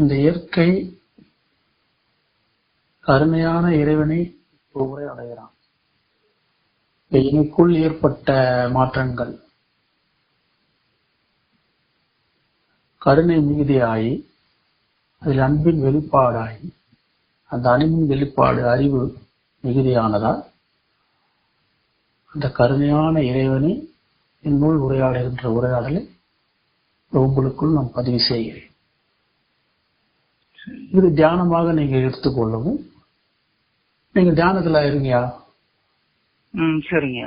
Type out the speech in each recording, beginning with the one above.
இந்த இயற்கை கருணையான இறைவனை ஒவ்வொரு அடைகிறான். எனக்குள் ஏற்பட்ட மாற்றங்கள். கருணை மிகுதியாகி அதில் அன்பின் வெளிப்பாடாகி அந்த அன்பின் வெளிப்பாடு அறிவு மிகுதியானதா அந்த கருணையான இறைவனை என்னுள் உரையாடுகின்ற உரையாடலை உங்களுக்குள் நான் பதிவு செய்கிறேன். இது தியானமாக நீங்க எடுத்துக்கொள்ளவும் நீங்க தியானத்துல இருங்கயா ம் சரிங்க.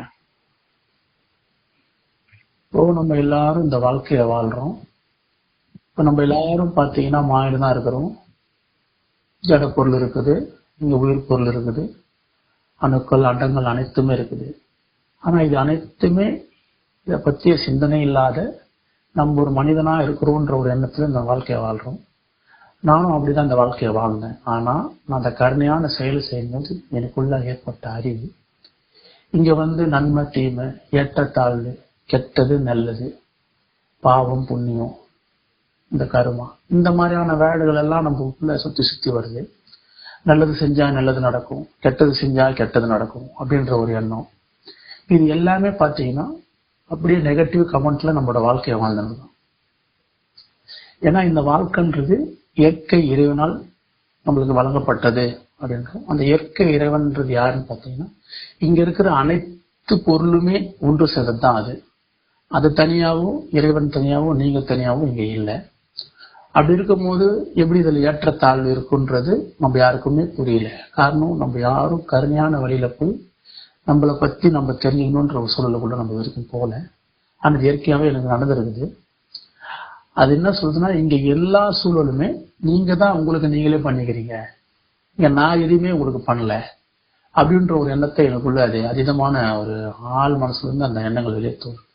இப்போ நம்ம எல்லாரும் இந்த வாழ்க்கைய வாழ்றோம். இப்ப நம்ம எல்லாரும் பாத்தீங்கன்னா மாயிடு தான் இருக்கிறோம். ஜட பொருள் இருக்குது இங்க உயிர் பொருள் இருக்குது அணுக்கள் அண்டங்கள் அனைத்துமே இருக்குது. ஆனா இது அனைத்துமே இதை பற்றிய சிந்தனை இல்லாத நம்ம ஒரு மனிதனா இருக்கிறோன்ற ஒரு எண்ணத்துல இந்த வாழ்க்கையை வாழ்றோம். நானும் அப்படிதான் அந்த வாழ்க்கையை வாழ்ந்தேன். ஆனால் நான் அந்த கருணையான செயல் செய்யும்போது எனக்குள்ள ஏற்பட்ட அறிவு இங்கே வந்து நன்மை தீமை ஏற்றத்தாழ்வு கெட்டது நல்லது பாவம் புண்ணியம் இந்த கருமா இந்த மாதிரியான வேர்டுகள் எல்லாம் நம்ம உள்ள சுற்றி சுற்றி வருது. நல்லது செஞ்சா நல்லது நடக்கும் கெட்டது செஞ்சா கெட்டது நடக்கும் அப்படின்ற ஒரு எண்ணம். இது எல்லாமே பார்த்தீங்கன்னா அப்படியே நெகட்டிவ் கமெண்ட்ல நம்மளோட வாழ்க்கையை வாழ்ந்தது தான் ஏன்னா இந்த வாழ்க்கைன்றது இயற்கை இறைவனால் நம்மளுக்கு வழங்கப்பட்டது அப்படின்ற அந்த இயற்கை இறைவன்றது யாருன்னு பார்த்தீங்கன்னா இங்க இருக்கிற அனைத்து பொருளுமே ஒன்று சேர்ந்தது தான் அது. அது தனியாகவும் இறைவன் தனியாகவும் நீங்க தனியாகவும் இங்க இல்லை. அப்படி இருக்கும்போது எப்படி இதில் ஏற்றத்தாழ்வு இருக்குன்றது நம்ம யாருக்குமே புரியல. காரணம் நம்ம யாரும் கருணையான வழியில போய் நம்மளை பத்தி நம்ம தெரிஞ்சுக்கணுன்ற ஒரு சூழலுக்குள்ள நம்ம வரைக்கும் போகல. ஆனால் இயற்கையாகவே எனக்கு நடந்திருக்குது. அது என்ன சொல்றதுன்னா இங்க எல்லா சூழலுமே நீங்க தான் உங்களுக்கு நீங்களே பண்ணிக்கிறீங்க. இங்க நான் எதுவுமே உங்களுக்கு பண்ணல. அப்படின்ற ஒரு எண்ணத்தை எனக்குள்ள அது அதீதமான ஒரு ஆள் மனசுல இருந்து அந்த எண்ணங்கள் வெளியே தோணும்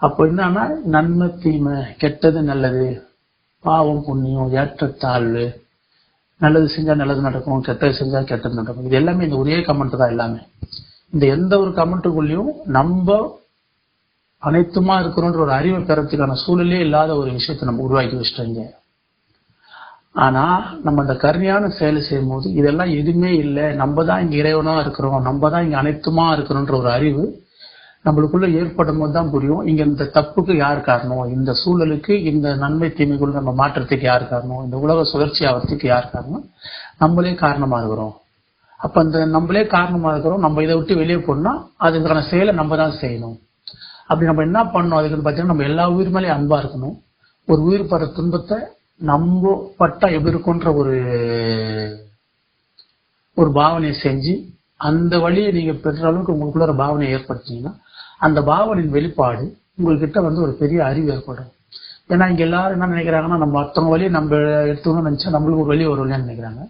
அப்போ என்னன்னா நன்மை தீமை கெட்டது நல்லது பாவம் புண்ணியம் ஏற்றத்தாழ்வு நல்லது செஞ்சா நல்லது நடக்கும் கெட்டது செஞ்சா கெட்டது நடக்கும். இது எல்லாமே இந்த ஒரே கமெண்ட் தான் எல்லாமே. இந்த எந்த ஒரு கமெண்ட்டுக்குள்ளேயும் நம்ம அனைத்துமா இருக்கிறோன்ற ஒரு அறிவை பெறத்துக்கான சூழலே இல்லாத ஒரு விஷயத்தை நம்ம உருவாக்கி வச்சிட்டோங்க. ஆனா நம்ம அந்த கருணையான செயலை செய்யும் போது இதெல்லாம் எதுவுமே இல்லை. நம்ம தான் இங்க இறைவனா இருக்கிறோம். நம்ம தான் இங்க அனைத்துமா இருக்கிறோன்ற ஒரு அறிவு நம்மளுக்குள்ள ஏற்படும் போது தான் புரியும். இங்க இந்த தப்புக்கு யார் காரணம்? இந்த சூழலுக்கு இந்த நன்மை தீமைக்குள்ள நம்ம மாற்றத்துக்கு யார் காரணம்? இந்த உலக சுழற்சி ஆகிறதுக்கு யார் காரணம்? நம்மளே காரணமா இருக்கிறோம். அப்ப அந்த நம்மளே காரணமா இருக்கிறோம். நம்ம இதை விட்டு வெளியே போனா அதுக்கான செயலை நம்ம தான் செய்யணும். அப்படி நம்ம என்ன பண்ணணும்? அதுக்கு பார்த்தீங்கன்னா நம்ம எல்லா உயிர் மேலேயும் அன்பா இருக்கணும். ஒரு உயிர் படுற துன்பத்தை நம்ம பட்டா எப்படி இருக்குன்ற ஒரு ஒரு பாவனையை செஞ்சு அந்த வழியை நீங்க பெற்ற அளவுக்கு உங்களுக்குள்ள ஒரு பாவனையை ஏற்படுத்திங்கன்னா அந்த பாவனையின் வெளிப்பாடு உங்ககிட்ட வந்து ஒரு பெரிய அறிவு ஏற்படும். ஏன்னா இங்க எல்லாரும் என்ன நினைக்கிறாங்கன்னா நம்ம மற்றவங்க வழியை நம்ம எடுத்துக்கணும்னு நினைச்சா நம்மளுக்கு ஒரு வழி ஒரு வழியான்னு நினைக்கிறாங்க.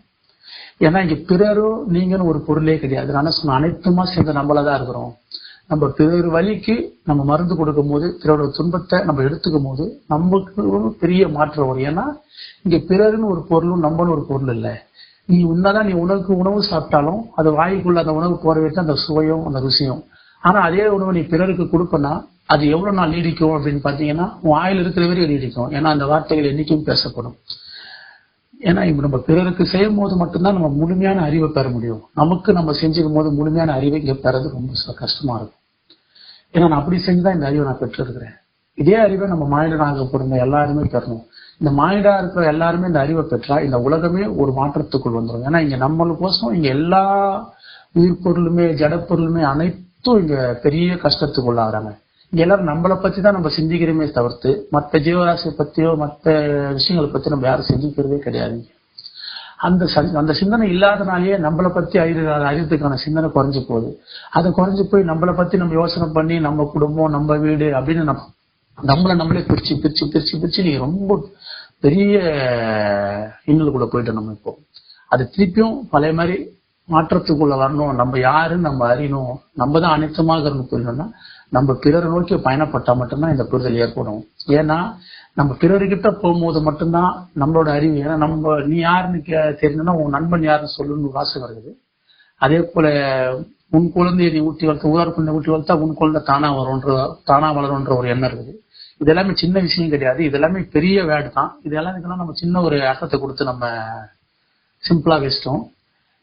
ஏன்னா இங்க பிறரும் நீங்கன்னு ஒரு பொருளே கிடையாது. ஆனால் சொன்ன அனைத்துமா சேர்ந்து நம்மளதான் இருக்கிறோம். நம்ம பிறர் வழிக்கு நம்ம மருந்து கொடுக்கும் போது பிறரோட துன்பத்தை நம்ம எடுத்துக்கும் போது நமக்கு ஒரு பெரிய மாற்றம் வரும். ஏன்னா இங்க பிறருன்னு ஒரு பொருளும் நம்மன்னு ஒரு பொருள் இல்லை. நீ உன்னதான் நீ உனக்கு உணவு சாப்பிட்டாலும் அது வாய்க்குள்ள அந்த உணவு போற வரைக்கும் அந்த சுவையும் அந்த ருசியும். ஆனா அதே உணவு நீ பிறருக்கு கொடுப்பனா அது எவ்வளவு நாள் நீடிக்கும் அப்படின்னு பாத்தீங்கன்னா உன் வாயில் இருக்கிற வரையும் நீடிக்கும். ஏன்னா அந்த வார்த்தைகள் என்னைக்கும் பேசப்படும். ஏன்னா இப்ப நம்ம பிறருக்கு செய்யும் போது மட்டும்தான் நம்ம முழுமையான அறிவை பெற முடியும். நமக்கு நம்ம செஞ்சுக்கும் போது முழுமையான அறிவை இங்க பெறது ரொம்ப ச- கஷ்டமா இருக்கும். ஏன்னா நான் அப்படி செஞ்சுதான் இந்த அறிவை நான் பெற்றிருக்கிறேன். இதே அறிவை நம்ம மானிடனாக பிறந்த எல்லாருமே பெறணும். இந்த மானிடா இருக்கிற எல்லாருமே இந்த அறிவை பெற்றா இந்த உலகமே ஒரு மாற்றத்துக்குள் வந்துடும் ஏன்னா இங்க நம்மளுக்கோசம் இங்க எல்லா உயிர் பொருளுமே அனைத்தும் இங்க பெரிய கஷ்டத்துக்கு உள்ளாகிறாங்க இங்க எல்லாரும் நம்மளை பத்தி தான் நம்ம சிந்திக்கிறோமே தவிர்த்து மற்ற ஜீவராசியை பத்தியோ மற்ற விஷயங்களை பத்தி நம்ம யாரும் சிந்திக்கிறதே கிடையாது அந்த அந்த சிந்தனை இல்லாதனாலேயே நம்மளை பத்தி அறிவு அறிவுக்கான சிந்தனை குறைஞ்சு போகுது. அது குறைஞ்சு போய் நம்மளை பத்தி நம்ம யோசனை பண்ணி நம்ம குடும்பம் நம்ம வீடு அப்படின்னு நம்ம நம்மளை நம்மளே பிரிச்சு பிரிச்சு பிரிச்சு பிரிச்சு நீ ரொம்ப பெரிய இன்னலுக்குள்ள போயிட்டு நம்ம இப்போ. அது திருப்பியும் பழைய மாதிரி மாற்றத்துக்குள்ள வரணும். நம்ம யாருன்னு நம்ம அறியணும். நம்ம தான் அனைத்துமாக புரியணும்னா நம்ம பிறரை நோக்கி பயணப்பட்டா மட்டும்தான் இந்த புரிதல் ஏற்படும். ஏன்னா நம்ம பிறர்கிட்ட போகும்போது மட்டும்தான் நம்மளோட அறிவு. ஏன்னா நம்ம நீ யாருன்னு கே- தெரியணும்னா உன் நண்பன் யாருன்னு சொல்லணும்னு ஒரு ஆசை வருது. அதே போல உன் குழந்தையை நீ ஊட்டி வளர்த்த ஊரார் குழந்தை ஊட்டி வளர்த்தா உன் குழந்தை தானா வரும்ன்ற தானா வளரும்ன்ற ஒரு எண்ணம் இருக்குது. இது எல்லாமே சின்ன விஷயம் கிடையாது. இது எல்லாமே பெரிய வேர்டு தான். இது எல்லாம் இதெல்லாம் நம்ம சின்ன ஒரு அர்த்தத்தை கொடுத்து நம்ம சிம்பிளா வச்சிட்டோம்.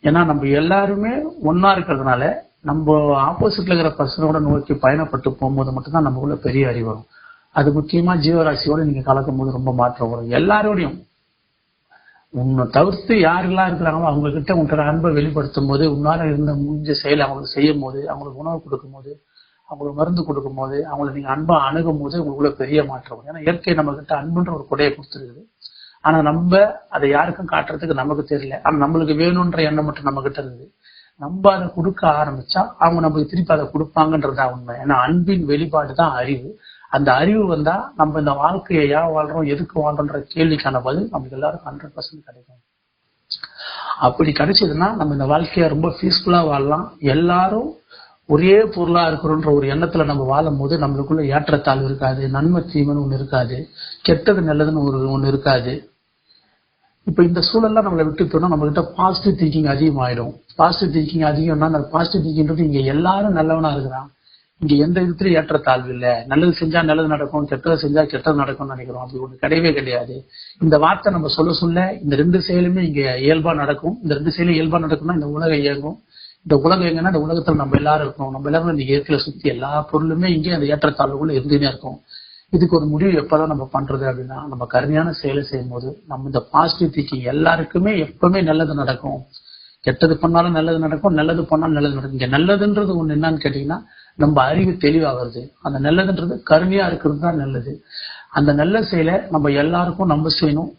ஏன்னா நம்ம எல்லாருமே ஒன்னா இருக்கிறதுனால நம்ம ஆப்போசிட்ல இருக்கிற பர்சனோட நோக்கி பயணப்பட்டு போகும்போது மட்டும்தான் நமக்குள்ள பெரிய அறிவு வரும். அது முக்கியமா ஜீவராசியோட நீங்க கலக்கும் போது ரொம்ப மாற்றம் வரும். எல்லாரோடையும். உன்னை தவிர்த்து யாரெல்லாம் இருக்கிறாங்களோ அவங்க கிட்ட உங்களோட அன்பை வெளிப்படுத்தும் போது உன்னால இருந்த முடிஞ்ச செயலை அவங்களுக்கு செய்யும் போது அவங்களுக்கு உணவு கொடுக்கும் போது அவங்களுக்கு மருந்து கொடுக்கும் போது அவங்களை நீங்க அன்பா அணுகும் போது உங்களுக்குள்ள பெரிய மாற்றம் ஏன்னா இயற்கை நம்ம கிட்ட அன்புன்ற ஒரு கொடையை கொடுத்துருக்குது. ஆனா நம்ம அதை யாருக்கும் காட்டுறதுக்கு நமக்கு தெரியல. ஆனா நம்மளுக்கு வேணும்ன்ற எண்ணம் மட்டும் நம்ம கிட்ட இருக்குது. நம்ம அதை கொடுக்க ஆரம்பிச்சா அவங்க நம்மளுக்கு திருப்பி அதை கொடுப்பாங்கன்றதா உண்மை. ஏன்னா அன்பின் வெளிப்பாடு தான் அறிவு. அந்த அறிவு வந்தா நம்ம இந்த வாழ்க்கையை ஏன் வாழ்றோம் எதுக்கு வாழ்றோன்ற கேள்விக்கான பதில் நமக்கு எல்லாருக்கும் ஹண்ட்ரட் பர்சன்ட் கிடைக்கும். அப்படி கிடைச்சதுன்னா நம்ம இந்த வாழ்க்கையை ரொம்ப பீஸ்ஃபுல்லா வாழலாம். எல்லாரும் ஒரே பொருளா இருக்கிறோன்ற ஒரு எண்ணத்துல நம்ம வாழும் போது நம்மளுக்குள்ள ஏற்றத்தாழ்வு இருக்காது நன்மை தீமைன்னு ஒண்ணு இருக்காது கெட்டது நல்லதுன்னு ஒரு ஒண்ணு இருக்காது. இப்ப இந்த சூழல்லாம் நம்மளை விட்டு போனா நம்ம கிட்ட பாசிட்டிவ் திங்கிங் அதிகமாயிடும். பாசிட்டிவ் திங்கிங் அதிகம்னா அந்த பாசிட்டிவ் திங்கிங்ன்றது இங்க எல்லாரும் நல்லவனா இருக்கிறான். இங்க எந்த விதத்திலயும் ஏற்றத்தாழ்வு இல்ல. நல்லது செஞ்சா நல்லது நடக்கும் கெட்டது செஞ்சா கெட்டது நடக்கும்னு நினைக்கிறோம். அப்படி ஒண்ணு கிடையவே கிடையாது. இந்த வார்த்தை நம்ம சொல்ல சொல்ல இந்த ரெண்டு செயலுமே இங்க இயல்பா நடக்கும். இந்த ரெண்டு செயலும் இயல்பா நடக்கும்னா இந்த உலகம் இயங்கும். இந்த உலகம் எங்கன்னா இந்த உலகத்துல நம்ம எல்லாரும் இருக்கோம். நம்ம எல்லாரும் இந்த இயற்கையில சுத்தி எல்லா பொருளுமே இங்கே அந்த ஏற்றத்தாழ்வுகள் இருந்துனே இருக்கும். இதுக்கு ஒரு முடிவு எப்பதான் நம்ம பண்றது அப்படின்னா நம்ம கருமையான செயலை செய்யும் போது நம்ம இந்த பாசிட்டிவ் திங்கிங் எல்லாருக்குமே எப்பவுமே நல்லது நடக்கும். கெட்டது பண்ணாலும் நல்லது நடக்கும் நல்லது பண்ணாலும் நல்லது நடக்கும். இங்க நல்லதுன்றது ஒண்ணு என்னன்னு கேட்டீங்கன்னா நம்ம அறிவு தெளிவாகிறது. அந்த நல்லதுன்றது கருமையா இருக்கிறது தான் நல்லது. அந்த நல்ல செயலை நம்ம எல்லாருக்கும் நம்ம செய்யணும்.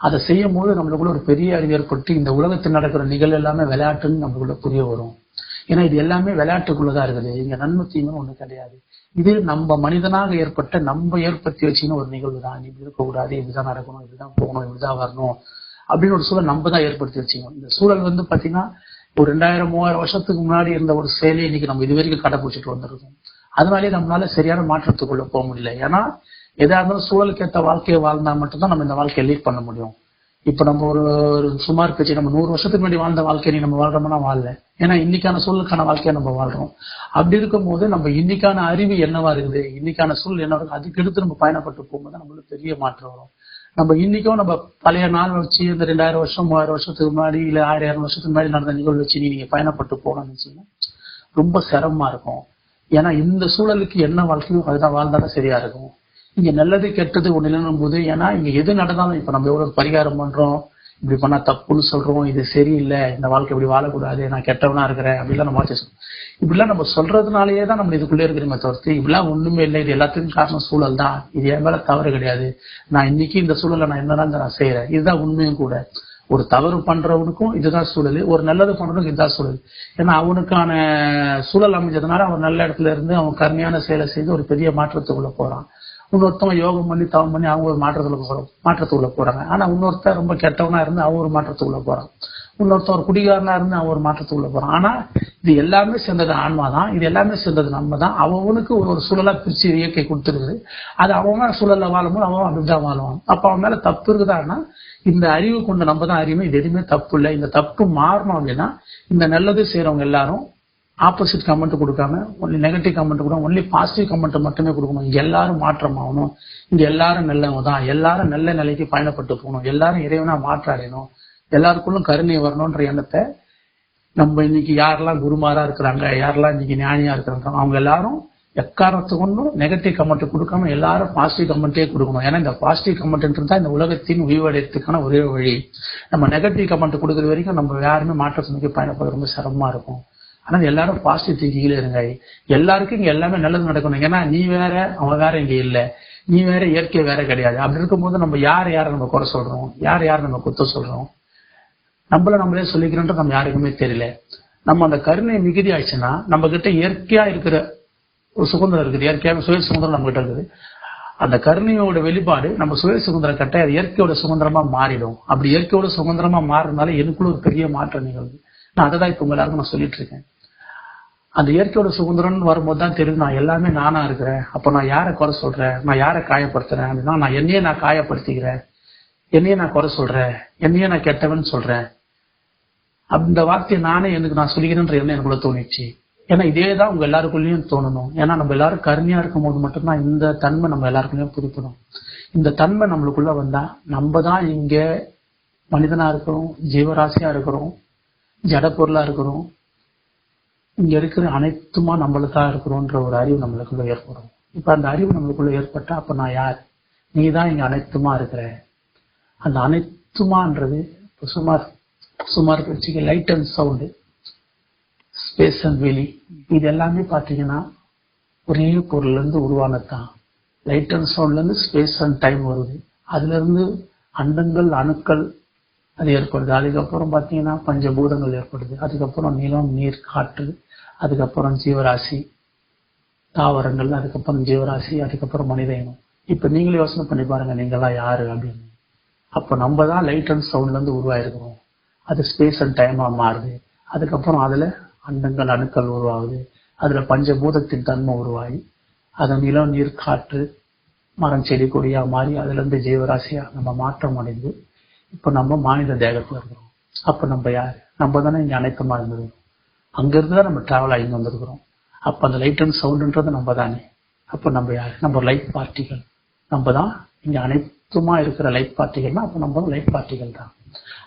அதை செய்யும் போது நம்மளுக்குள்ள ஒரு பெரிய அறிவு ஏற்பட்டு இந்த உலகத்தில் நடக்கிற நிகழ்வு எல்லாமே விளையாட்டுன்னு நம்மளுக்குள்ள புரிய வரும். ஏன்னா இது எல்லாமே விளையாட்டுக்குள்ளதான் இருக்குது. இங்க நன்மை தீமைன்னு ஒண்ணு கிடையாது. இது நம்ம மனிதனாக ஏற்பட்ட நம்ம ஏற்படுத்தி வச்சுன்னு ஒரு நிகழ்வு தான் இப்படி இருக்கக்கூடாது இப்படிதான் நடக்கணும் இப்படிதான் போகணும் இப்படிதான் வரணும் அப்படின்னு ஒரு சூழல் நம்ம தான் ஏற்படுத்தி வச்சுக்கணும். இந்த சூழல் வந்து பாத்தீங்கன்னா ஒரு ரெண்டாயிரம் மூவாயிரம் வருஷத்துக்கு முன்னாடி இருந்த ஒரு செயலை இன்னைக்கு நம்ம இது வரைக்கும் கடைபிடிச்சிட்டு வந்திருக்கோம். அதனாலே நம்மளால சரியான மாற்றத்துக்குள்ள போக முடியல. ஏன்னா எதா இருந்தாலும் சூழலுக்கு ஏற்ற வாழ்க்கையை வாழ்ந்தா மட்டும்தான் நம்ம இந்த வாழ்க்கையை லீட் பண்ண முடியும். இப்ப நம்ம ஒரு ஒரு சுமார் கட்சி நம்ம நூறு வருஷத்துக்கு முன்னாடி வாழ்ந்த வாழ்க்கையை நம்ம வாழ்றோம்னா வாழல. ஏன்னா இன்னைக்கான சூழலுக்கான வாழ்க்கையை நம்ம வாழ்றோம். அப்படி இருக்கும்போது நம்ம இன்னைக்கான அறிவு என்னவா இருக்குது? இன்னைக்கான சூழல் என்ன இருக்கு அதுக்கு எடுத்து நம்ம பயணப்பட்டு போகும்போது நம்மளுக்கு பெரிய மாற்றம் வரும். நம்ம இன்னைக்கும் நம்ம பழைய நாள் வச்சு இந்த ரெண்டாயிரம் வருஷம் மூவாயிரம் வருஷத்துக்கு முன்னாடி இல்லை ஆயிரம் வருஷத்துக்கு முன்னாடி நடந்த நிகழ்வு வச்சு நீங்க பயணப்பட்டு போகணும்னு வச்சீங்கன்னா ரொம்ப சிரமமா இருக்கும். ஏன்னா இந்த சூழலுக்கு என்ன வாழ்க்கையோ அதுதான் வாழ்ந்தாலும் சரியா இருக்கும். இங்க நல்லது கெட்டது ஒண்ணு இல்லைன்னும் போது ஏன்னா இங்க எது நடந்தாலும் இப்ப நம்ம எவ்வளவு பரிகாரம் பண்றோம் இப்படி பண்ணா தப்புன்னு சொல்றோம் இது சரியில்லை இந்த வாழ்க்கை இப்படி வாழக்கூடாது நான் கெட்டவனா இருக்கிறேன் அப்படிலாம் நம்ம வாட்சி இப்படிலாம் நம்ம சொல்றதுனாலயே தான் நம்ம இதுக்குள்ளே இருக்கிறோமே தவிர்த்து இப்படிலாம் ஒண்ணுமே இல்லை இது எல்லாத்துக்கும் காரணம் சூழல் தான். இது என் மேல தவறு கிடையாது. நான் இன்னைக்கு இந்த சூழலை நான் என்னதான் நான் செய்யறேன் இதுதான் உண்மையும் கூட. ஒரு தவறு பண்றவனுக்கும் இதுதான் சூழல். ஒரு நல்லது பண்றவனுக்கும் இதுதான் சூழல். ஏன்னா அவனுக்கான சூழல் அமைஞ்சதுனால அவன் நல்ல இடத்துல இருந்து அவன் கருமையான செயலை செய்து ஒரு பெரிய மாற்றத்துக்குள்ள போறான். இன்னொருத்தவங்க யோகம் பண்ணி தவம் பண்ணி அவங்க ஒரு மாற்றத்துல போறோம் மாற்றத்துக்குள்ள போறாங்க. ஆனா இன்னொருத்தர் ரொம்ப கெட்டவனா இருந்து அவங்க ஒரு மாற்றத்துக்குள்ள போறான். இன்னொருத்தர் ஒரு குடிகாரனா இருந்து அவன் ஒரு மாற்றத்துக்குள்ள போறான். ஆனா இது எல்லாமே சேர்ந்தது ஆன்மா தான் இது எல்லாமே சேர்ந்தது நம்ம தான் அவனுக்கு ஒரு ஒரு சூழலா பிரிச்சு இயற்கை கொடுத்துருக்குது. அது அவன் சூழல்ல வாழும்போது அவன் அப்படிதான் வாழுவான். அப்ப அவன் மேல தப்பு இருக்குதான்னா இந்த அறிவு கொண்டு நம்ம தான் அறிவு. இது எதுவுமே தப்பு இல்லை. இந்த தப்பு மாறணும் அப்படின்னா இந்த நல்லது செய்யறவங்க எல்லாரும் ஆப்போசிட் கமெண்ட் கொடுக்காம ஒன்லி நெகட்டிவ் கமெண்ட் கொடுக்கணும் ஒன்லி பாசிட்டிவ் கமெண்ட் மட்டுமே கொடுக்கணும். இங்கே எல்லாரும் மாற்றம் ஆகணும் இங்கே எல்லாரும் நல்லவங்க தான். எல்லாரும் நல்ல நிலைக்கு பயணப்பட்டு போகணும். எல்லாரும் இறைவனா மாற்றாடணும் எல்லாருக்குள்ளும் கருணை வரணுன்ற எண்ணத்தை நம்ம இன்னைக்கு யாரெல்லாம் குருமாரா இருக்கிறாங்க யாரெல்லாம் இன்னைக்கு ஞானியா இருக்கிறாங்க அவங்க எல்லாரும் எக்காரணத்து கொண்டும் நெகட்டிவ் கமெண்ட் கொடுக்காம எல்லாரும் பாசிட்டிவ் கமெண்ட்டே கொடுக்கணும். ஏன்னா இந்த பாசிட்டிவ் கமெண்ட்ன்றது தான் இந்த உலகத்தின் உயிர்வடையத்துக்கான ஒரே வழி. நம்ம நெகட்டிவ் கமெண்ட் கொடுக்குற வரைக்கும் நம்ம யாருமே மாற்றத்தை நோக்கி பயணப்படுறது ரொம்ப சிரமமா இருக்கும். ஆனா எல்லாரும் பாசிட்டிவ் திங்கிங்ல இருங்க. எல்லாருக்கும் இங்க எல்லாமே நல்லது நடக்கணும். ஏன்னா நீ வேற அவன் வேற இங்க இல்ல. நீ வேற இயற்கை வேற கிடையாது. அப்படி இருக்கும்போது நம்ம யார் யாரை நம்ம குறை சொல்றோம்? யார் யார் நம்ம குத்த சொல்றோம்? நம்மள நம்மளே சொல்லிக்கிறோன்ற நம்ம யாருக்குமே தெரியல. நம்ம அந்த கருணை மிகுதி ஆயிடுச்சுன்னா நம்ம கிட்ட இயற்கையா இருக்கிற ஒரு சுதந்திரம் இருக்குது. இயற்கையான சுய சுதந்திரம் நம்ம கிட்ட இருக்குது. அந்த கருணையோட வெளிப்பாடு நம்ம சுய சுதந்திரம் கட்ட அது இயற்கையோட சுதந்திரமா மாறிடும். அப்படி இயற்கையோட சுதந்திரமா மாறினால எனக்குள்ள ஒரு பெரிய மாற்றம் நிகழ்வு. நான் அதை தான் இப்போ உங்க எல்லாருக்கும் நான் சொல்லிட்டு இருக்கேன். அந்த இயற்கையோட சுதந்திரம்னு வரும்போது தான் தெரியுது நான் எல்லாமே நானா இருக்கிறேன். அப்போ நான் யாரை குறை சொல்றேன்? நான் யாரை காயப்படுத்துறேன்? அப்படின்னா நான் என்னையே நான் காயப்படுத்திக்கிறேன். என்னையே நான் குறை சொல்றேன். என்னையே நான் கெட்டவன் சொல்றேன். அந்த வார்த்தையை நானே எனக்கு நான் சொல்லிக்கிறேன்ற எண்ணம் எனக்குள்ள தோணிச்சு ஏன்னா இதே தான் உங்க எல்லாருக்குள்ளேயும் தோணணும். ஏன்னா நம்ம எல்லாரும் கருமையா இருக்கும் போது மட்டும்தான் இந்த தன்மை நம்ம எல்லாருக்குள்ளேயும் புதுப்படும். இந்த தன்மை நம்மளுக்குள்ள வந்தா நம்ம தான் இங்க மனிதனா இருக்கிறோம் ஜீவராசியா இருக்கிறோம் ஜட பொருளா இருக்கிறோம் இங்க இருக்கிற அனைத்துமா நம்மளுக்கா இருக்கிறோன்ற ஒரு அறிவு நம்மளுக்குள்ள ஏற்படும். இப்ப அந்த அறிவு நம்மளுக்குள்ள ஏற்பட்டா அப்ப நான் யார்? நீ தான் இங்க அனைத்துமா இருக்கிற. அந்த அனைத்துமான்றது சுமார் சுமார் வச்சுக்க light and sound space and வெளி. இது எல்லாமே பாத்தீங்கன்னா ஒரே பொருள்ல இருந்து உருவானதுதான். லைட் அண்ட் சவுண்ட்ல இருந்து ஸ்பேஸ் அண்ட் டைம் வருது. அதுல இருந்து அண்டங்கள் அணுக்கள் அது ஏற்படுது. அதுக்கப்புறம் பார்த்தீங்கன்னா பஞ்சபூதங்கள் ஏற்படுது. அதுக்கப்புறம் நிலம் நீர் காற்று அதுக்கப்புறம் ஜீவராசி தாவரங்கள் அதுக்கப்புறம் ஜீவராசி அதுக்கப்புறம் மனித இனம். இப்போ நீங்களே யோசனை பண்ணி பாருங்க நீங்களாம் யாரு அப்படின்னு. அப்போ நம்ம தான் லைட் அண்ட் சவுண்ட்லேருந்து உருவாயிருக்கிறோம். அது ஸ்பேஸ் அண்ட் டைமாக மாறுது. அதுக்கப்புறம் அதில் அண்டங்கள் அணுக்கள் உருவாகுது. அதில் பஞ்சபூதத்தின் தன்மை உருவாகி அதன் நிலம் நீர் காற்று மரம் செடி கொடியாக மாறி அதுலேருந்து ஜீவராசியாக நம்ம மாற்றம் அடைந்து இப்போ நம்ம மாநில தேகத்தில் இருக்கிறோம். அப்போ நம்ம யார்? நம்ம தானே இங்கே அனைத்துமா இருந்தது. அங்கேருந்து தான் நம்ம டிராவல் ஆகி வந்திருக்கிறோம். அப்போ அந்த லைட் அண்ட் சவுண்டுன்றது நம்ம தானே அப்போ நம்ம யார்? நம்ம லைட் பார்ட்டிகள் நம்ம தான் இங்கே அனைத்துமா இருக்கிற லைட் பார்ட்டிகள்னா அப்போ நம்ம லைட் பார்ட்டிகள் தான்.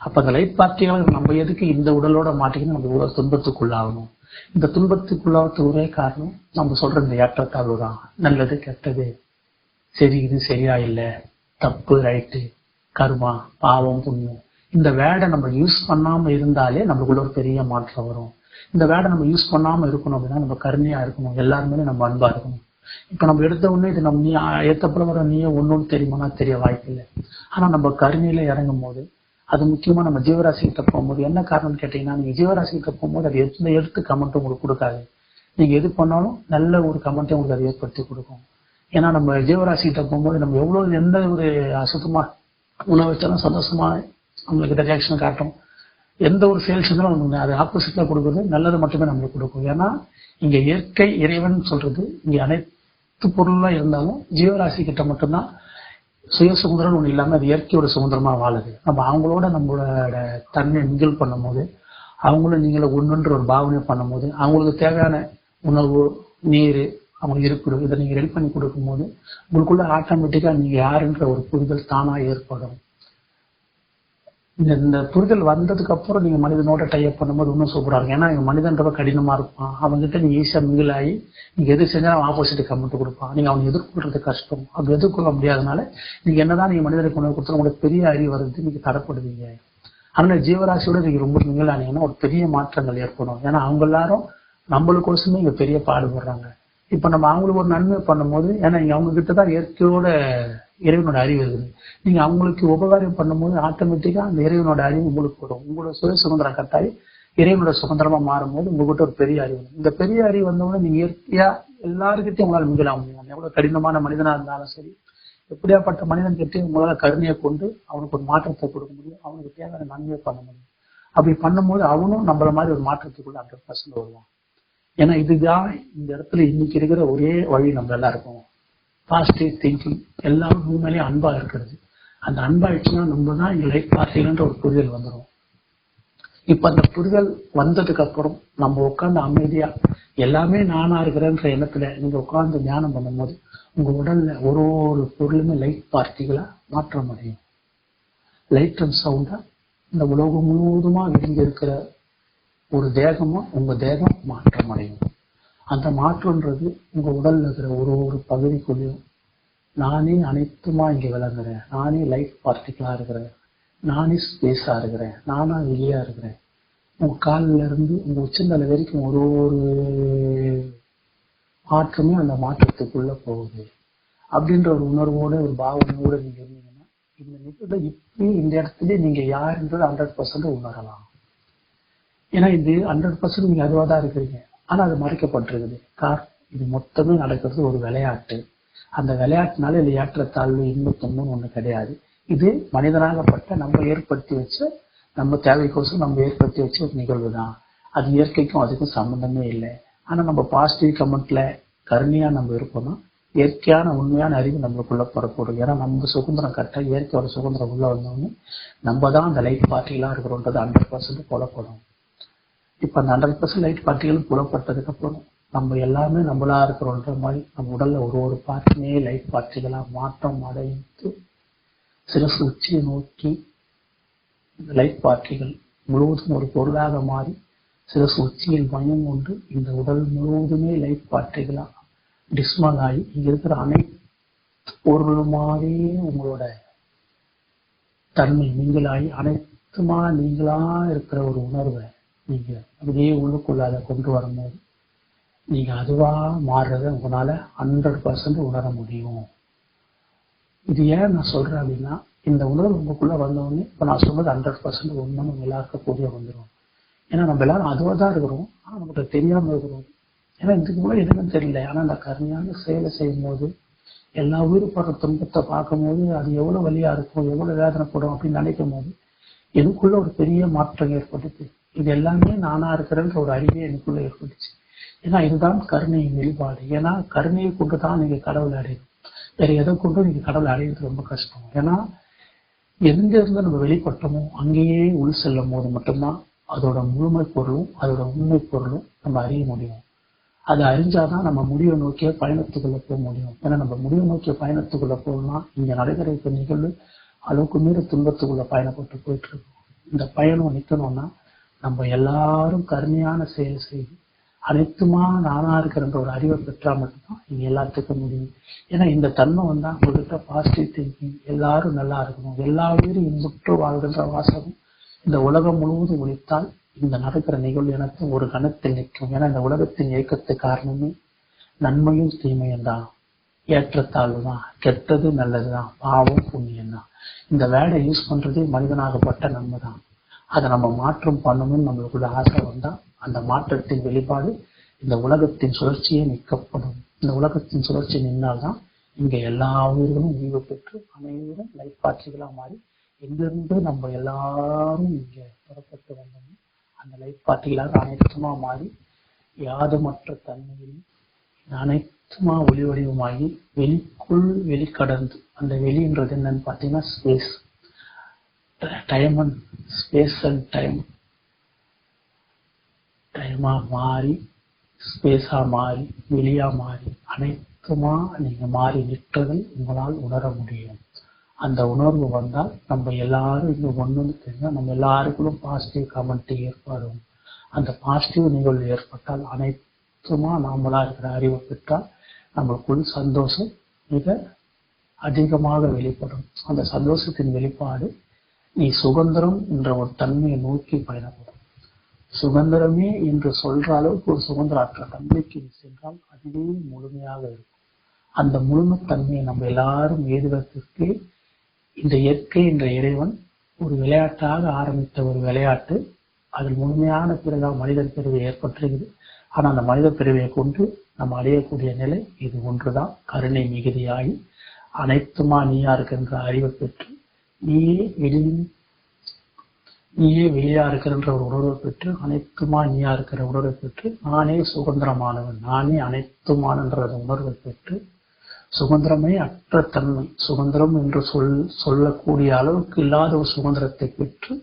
அப்போ அந்த லைட் பார்ட்டிகள் நம்ம எதுக்கு இந்த உடலோட மாட்டிக்கணும் நம்ம உடல் துன்பத்துக்குள்ளாகணும்? இந்த துன்பத்துக்குள்ளாகிறது ஒரே காரணம் நம்ம சொல்ற இந்த ஏற்றத்தாழ்வு தான். நல்லது கெட்டது. சரி இது சரியா இல்லை? தப்பு ரைட்டு கருமா பாவம் புண்ணியம். இந்த வேர்டை நம்ம யூஸ் பண்ணாமல் இருந்தாலே நம்மளுக்குள்ள ஒரு பெரிய மாற்றம் வரும். இந்த வேர்டை நம்ம யூஸ் பண்ணாம இருக்கணும் அப்படின்னா நம்ம கருணையா இருக்கணும். எல்லாருமே நம்ம அன்பா இருக்கணும். இப்ப நம்ம எடுத்த உடனே இது நம்ம நீ ஏத்தப்பட வர நீயே ஒண்ணுன்னு தெரியுமானா தெரிய வாய்ப்பில்லை ஆனா நம்ம கருணையில இறங்கும் போது அது முக்கியமா நம்ம ஜீவராசிகிட்ட போகும்போது என்ன காரணம்னு கேட்டீங்கன்னா நீங்க ஜீவராசிகிட்ட போகும்போது அது எந்த எடுத்து கமெண்ட்டும் உங்களுக்கு கொடுக்காது. நீங்க எது பண்ணாலும் நல்ல ஒரு கமெண்ட்டை உங்களுக்கு அது ஏற்படுத்தி கொடுக்கும். ஏன்னா நம்ம ஜீவராசிகிட்ட போகும்போது நம்ம எவ்வளவு எந்த ஒரு அசுத்தமா உணவு வச்சாலும் சந்தோஷமா நம்மளுக்கு ரியாக்ஷன் காட்டும். எந்த ஒரு செயல் செஞ்சாலும் நமக்கு அது ஆப்போசிட்ல கொடுக்குறது நல்லது மட்டுமே நம்மளுக்கு கொடுக்கும். ஏன்னா இங்க இயற்கை இறைவன் சொல்றது இங்க அனைத்து பொருளா இருந்தாலும் ஜீவராசி கிட்ட மட்டும்தான் சுய சுதந்திரம் ஒன்று இல்லாமல் அது இயற்கையோட சுதந்திரமா வாழுது. நம்ம அவங்களோட நம்மளோட தன்மை மிங்கிள் பண்ணும்போது அவங்களும் நீங்கள ஒன்றுன்ற ஒரு பாவனை பண்ணும்போது அவங்களுக்கு தேவையான உணவு நீர் அவங்க இருக்கிறோம் இதை நீங்கள் ரெடி பண்ணி கொடுக்கும்போது உங்களுக்குள்ள ஆட்டோமேட்டிக்காக நீங்கள் யாருன்ற ஒரு புரிதல் தானா ஏற்படும். இந்த இந்த புரிதல் வந்ததுக்கு அப்புறம் நீங்க மனிதனோட டைப் பண்ணும்போது இன்னும் சூப்பரா இருக்கும். ஏன்னா இவன் மனிதன்றவ கடினமா இருப்பான். அவன்கிட்ட நீங்க ஈஸியா மிங்கிள் ஆகி நீங்க எது செஞ்சாலும் ஆப்போசிட் கமெண்ட் கொடுப்பான். நீங்க அவனை எதிர்கொள்றது கஷ்டம். அது எதிர்கொள்ள முடியாதனால நீங்க என்னதான் நீங்க மனிதனுக்கு உணவு கொடுத்தா உங்களுக்கு பெரிய அறிவு வருது நீங்க தடப்படுவீங்க. அதனால ஜீவராசியோட நீங்க ரொம்ப மிங்கிள் ஒரு பெரிய மாற்றங்கள் ஏற்படும். ஏன்னா அவங்க எல்லாரும் நம்மளுக்கோசமே இங்க பெரிய பாடுபடுறாங்க. இப்ப நம்ம அவங்களுக்கு ஒரு நன்மை பண்ணும்போது ஏன்னா இங்க அவங்க கிட்ட தான் இயற்கையோட இறைவனோட அறிவு இருக்குது. நீங்க அவங்களுக்கு உபகாரம் பண்ணும்போது ஆட்டோமேட்டிக்கா அந்த இறைவனோட அறிவு உங்களுக்கு வரும். உங்களோட சுய சுதந்திரம் கட்டாயி இறைவனோட சுதந்திரமா மாறும்போது உங்ககிட்ட ஒரு பெரிய அறிவு இந்த பெரிய அறிவு வந்தவொடனே நீங்க இயற்கையா எல்லாருக்கிட்டையும் உங்களால் மிங்கலாம் முடியும் எவ்வளவு கடினமான மனிதனா இருந்தாலும் சரி எப்படியாப்பட்ட மனிதன் கிட்டே உங்களால கருணையை கொண்டு அவனுக்கு ஒரு மாற்றத்தை கொடுக்க முடியும். அவனுக்கு தேவையான நன்மையை பண்ண முடியும். அப்படி பண்ணும்போது அவனும் நம்மள மாதிரி ஒரு மாற்றத்துக்குள்ள ஹண்ட்ரட் பர்சன்ட் வருவான். ஏன்னா இதுதான் இந்த இடத்துல இன்னைக்கு இருக்கிற ஒரே வழி நம்ம எல்லாருக்கும் பாசிட்டிவ் திங்கிங் எல்லாம் உண்மையிலேயே அன்பாக இருக்கிறது. அந்த அன்பாயிடுச்சுன்னா நம்ம தான் இங்கே லைஃப் பார்ட்டிகள்ன்ற ஒரு புரிதல் வந்துடும் இப்போ அந்த புரிதல் வந்ததுக்கு அப்புறம் நம்ம உட்காந்து அமைதியாக எல்லாமே நானா இருக்கிறேன்ற எண்ணத்துல நீங்க உட்கார்ந்து தியானம் பண்ணும்போது உங்க உடல்ல ஒரு ஒரு பொருளுமே லைட் பார்ட்டிகளா மாற்றம் அடையும். லைட் அண்ட் சவுண்டா இந்த உலகம் முழுவதுமா விரிஞ்சு இருக்கிற ஒரு தேகமா உங்க தேகம் மாற்றம் அடையும். அந்த மாற்றம்ன்றது உங்க உடல்ல இருக்கிற ஒரு ஒரு பகுதிக்குள்ளேயும். நானே அனைத்துமா இங்க விளங்குறேன். நானே லைஃப் பார்ட்டிக்கலாக இருக்கிறேன். நானே ஸ்பேஸா இருக்கிறேன். நானா வெளியா இருக்கிறேன். உங்க காலில் இருந்து உங்க உச்சந்தலை வரைக்கும் ஒரு ஒரு மாற்றமே அந்த மாற்றத்துக்குள்ள போகுது. அப்படின்ற ஒரு உணர்வோட ஒரு பாவனையோட நீங்க இருந்தீங்கன்னா இந்த நிகழ்வு இப்பயும் இந்த இடத்துல நீங்க யாருன்றது ஹண்ட்ரட் பர்சன்ட் உணரலாம். ஏன்னா இது ஹண்ட்ரட் பர்சன்ட் நீங்க அதுவாக தான் இருக்கிறீங்க. ஆனால் அது மறைக்கப்பட்டிருக்குது. கார் இது மொத்தமே நடக்கிறது ஒரு விளையாட்டு. அந்த விளையாட்டுனால இது ஏற்றத்தாழ்வு இன்பத்தொன்னு ஒன்று கிடையாது. இது மனிதனாகப்பட்ட நம்ம ஏற்படுத்தி வச்ச நம்ம தேவைக்கோசம் நம்ம ஏற்படுத்தி வச்ச ஒரு நிகழ்வு தான் அது இயற்கைக்கும் அதுக்கும் சம்மந்தமே இல்லை. ஆனால் நம்ம பாசிட்டிவ் கமெண்ட்ல கருணையாக நம்ம இருக்கோம்னா இயற்கையான உண்மையான அறிவு நம்மளுக்குள்ள புறப்படும். ஏன்னா நம்ம சுதந்திரம் கரெக்டாக இயற்கையோட சுதந்திரம் உள்ள வந்தோடனே நம்ம தான் அந்த லைஃப் பார்ட்டிலாம் இருக்கிறோன்றது ஹண்ட்ரட் பர்சன்ட் புலப்படும். இப்ப அந்த ஹண்ட்ரட் பர்சன்ட் லைட் பார்ட்டிகள் புலப்பட்டதுக்கு அப்புறம் நம்ம எல்லாமே நம்மளா இருக்கிறோன்ற மாதிரி நம்ம உடல்ல ஒரு ஒரு பார்ட்டுமே லைட் பார்ட்டிகளா மாற்றம் அடைந்து சிறசு உச்சியை நோக்கி இந்த லைட் பார்ட்டிகள் முழுவதும் ஒரு பொருளாக மாறி சிறசு உச்சியில் பயம் கொண்டு இந்த உடல் முழுவதுமே லைட் பார்ட்டிகளா டிஸ்மல் ஆகி இங்க இருக்கிற அனைத்து பொருளுமாவே உங்களோட தன்மை நீங்களாகி அனைத்துமா நீங்களா இருக்கிற ஒரு உணர்வை நீங்க அப்படியே உள்ளுக்குள்ள அதை கொண்டு வரும்போது நீங்க அதுவா மாறுறத உங்களால ஹண்ட்ரட் பர்சன்ட் உணர முடியும். இது ஏன் நான் சொல்றேன் அப்படின்னா இந்த உணர்வு உங்களுக்குள்ள வந்தவொடனே இப்ப நான் சொன்னது ஹண்ட்ரட் பர்சன்ட் உண்மை நம்ம எல்லாருக்கும் கூடிய வந்துடும் ஏன்னா நம்ம எல்லாரும் அதுவா தான் இருக்கிறோம். ஆனா நமக்கு தெரியாம இருக்கிறோம். ஏன்னா இதுக்கு கூட எதுவும் தெரியல. ஆனா அந்த கருமையான செயலை செய்யும் போது எல்லா உயிர் படுற துன்பத்தை பார்க்கும்போது அது எவ்வளவு வலியா இருக்கும் எவ்வளவு வேதனைப்படும் அப்படின்னு நினைக்கும் போது எனக்குள்ள ஒரு பெரிய மாற்றம் ஏற்பட்டுச்சு. இது எல்லாமே நானா இருக்கிறேன்ற ஒரு அறிவே எனக்குள்ள ஏற்பட்டுச்சு. ஏன்னா இதுதான் கருணையின் வெளிப்பாடு. ஏன்னா கருணையை கொண்டு தான் நீங்க கடவுளை அடையணும் வேற எதை கொண்டும் நீங்க கடவுளை அடையிறது ரொம்ப கஷ்டம். ஏன்னா எங்க இருந்து நம்ம வெளிப்பட்டோமோ அங்கேயே உள் செல்லும் போது மட்டும்தான் அதோட முழுமை பொருளும் அதோட உண்மை பொருளும் நம்ம அறிய முடியும். அதை அறிஞ்சாதான் நம்ம முடிவை நோக்கிய பயணத்துக்குள்ள போக முடியும். ஏன்னா நம்ம முடிவை நோக்கிய பயணத்துக்குள்ள போகணும்னா இங்க நடைபெற நிகழ்வு அளவுக்கு மீறி துன்பத்துக்குள்ள பயணப்பட்டு போயிட்டு இருக்கோம் இந்த பயணம் நிக்கணும்னா நம்ம எல்லாரும் கருமையான செயல் செய்து அனைத்துமா நானா இருக்கிறன்ற ஒரு அறிவை பெற்றா மட்டும்தான் இங்க எல்லாத்துக்கும் முடியும். ஏன்னா இந்த தன்மை வந்தா உங்ககிட்ட பாசிட்டிவ் திங்கிங் எல்லாரும் நல்லா இருக்கணும். எல்லா உயிரும் இன்புற்று வாழ்கின்ற வாசகம். இந்த உலகம் முழுவதும் ஒழித்தால் இந்த நடக்கிற நிகழ்வு எனக்கு ஒரு கணத்தில் நிற்கும். ஏன்னா இந்த உலகத்தின் இயக்கத்து காரணமே நன்மையும் தீமையும் தான். ஏற்றத்தாழ்வு தான். கெட்டது நல்லதுதான். பாவம் புண்ணியம் தான் இந்த வேலை யூஸ் பண்றதே மனிதனாகப்பட்ட நன்மை தான். அதை நம்ம மாற்றம் பண்ணணும்னு நம்மளுக்குள்ள ஆசை வந்தால் அந்த மாற்றத்தின் வெளிப்பாடு இந்த உலகத்தின் சுழற்சியே நிற்கப்படும். இந்த உலகத்தின் சுழற்சி நின்னால்தான் இங்கே எல்லா உயிர்களும் உயிர் பெற்று அனைவரும் லைஃப் பாட்சிகளாக மாறி எங்கிருந்து நம்ம எல்லாரும் இங்கே புறப்பட்டு வந்தோம் அந்த லைஃப் பார்ட்டிகளாக அனைத்துமா மாறி யாதுமற்ற தன்மையில் அனைத்துமா ஒளி வடிவமாகி வெளிக்குள் வெளிக்கடந்து அந்த வெளின்றது என்னன்னு பார்த்தீங்கன்னா space time and space and time டைமாக மாறி ஸ்பேஸாக மாறி வெளியாக மாறி அனைத்துமா நீங்கள் மாறி நிற்றதை உங்களால் உணர முடியும். அந்த உணர்வு வந்தால் நம்ம எல்லாரும் இங்கே ஒன்று தெரியும் நம்ம எல்லாருக்குள்ளும் பாசிட்டிவ் கமெண்ட் ஏற்படும். அந்த பாசிட்டிவ் நிகழ்வு ஏற்பட்டால் அனைத்துமா நாமளாக இருக்கிற அறிவு பெற்றால் நம்மளுக்குள் சந்தோஷம் மிக அதிகமாக வெளிப்படும். அந்த சந்தோஷத்தின் வெளிப்பாடு நீ சுதந்திரம் என்ற ஒரு தன்மையை நோக்கி பயணப்படும் சுதந்திரமே என்று சொல்ற அளவுக்கு ஒரு சுதந்திராற்ற தன்மைக்கு சென்றால் அதுவே முழுமையாக இருக்கும். அந்த முழுமைத்தன்மையை நம்ம எல்லாரும் ஏதுவதற்கு இந்த இயற்கை என்ற இறைவன் ஒரு விளையாட்டாக ஆரம்பித்த ஒரு விளையாட்டு. அதில் முழுமையான பிறகாக மனிதன் பிரிவு ஏற்பட்டிருக்குது. ஆனால் அந்த மனித பிரிவை கொண்டு நம்ம அடையக்கூடிய நிலை இது ஒன்றுதான். கருணை மிகுதியாகி அனைத்துமா நீயா இருக்கின்ற அறிவை பெற்று நீயே வெளி நீயே வெளியா இருக்கிறன்ற ஒரு உணர்வை பெற்று அனைத்துமா நீயா இருக்கிற உணர்வை பெற்று நானே சுதந்திரமானவன் நானே அனைத்துமானன்ற உணர்வை பெற்று சுதந்திரமே அற்ற தன்மை சுதந்திரம் என்று சொல் சொல்லக்கூடிய அளவுக்கு இல்லாத ஒரு சுதந்திரத்தை பெற்று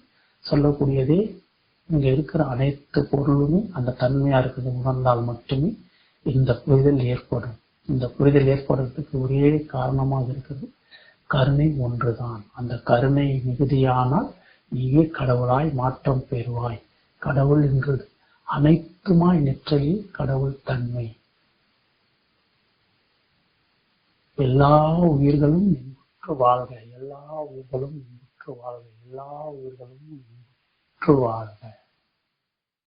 சொல்லக்கூடியதே இங்க இருக்கிற அனைத்து பொருளுமே அந்த தன்மையா இருக்கிறது உணர்ந்தால் மட்டுமே இந்த புரிதல் ஏற்படும். இந்த புரிதல் ஏற்படுறதுக்கு ஒரே காரணமாக இருக்கிறது. கருணை ஒன்றுதான். அந்த கருணை மிகுதியானால் நீயே கடவுளாய் மாற்றம் பெறுவாய். கடவுள் என்றது அனைத்துமாய் நிற்றலில் கடவுள் தன்மை. எல்லா உயிர்களும் இன்புற்று வாழ்க. எல்லா உயிர்களும் இன்புற்று வாழ்க. எல்லா உயிர்களும் இன்புற்று வாழ்க.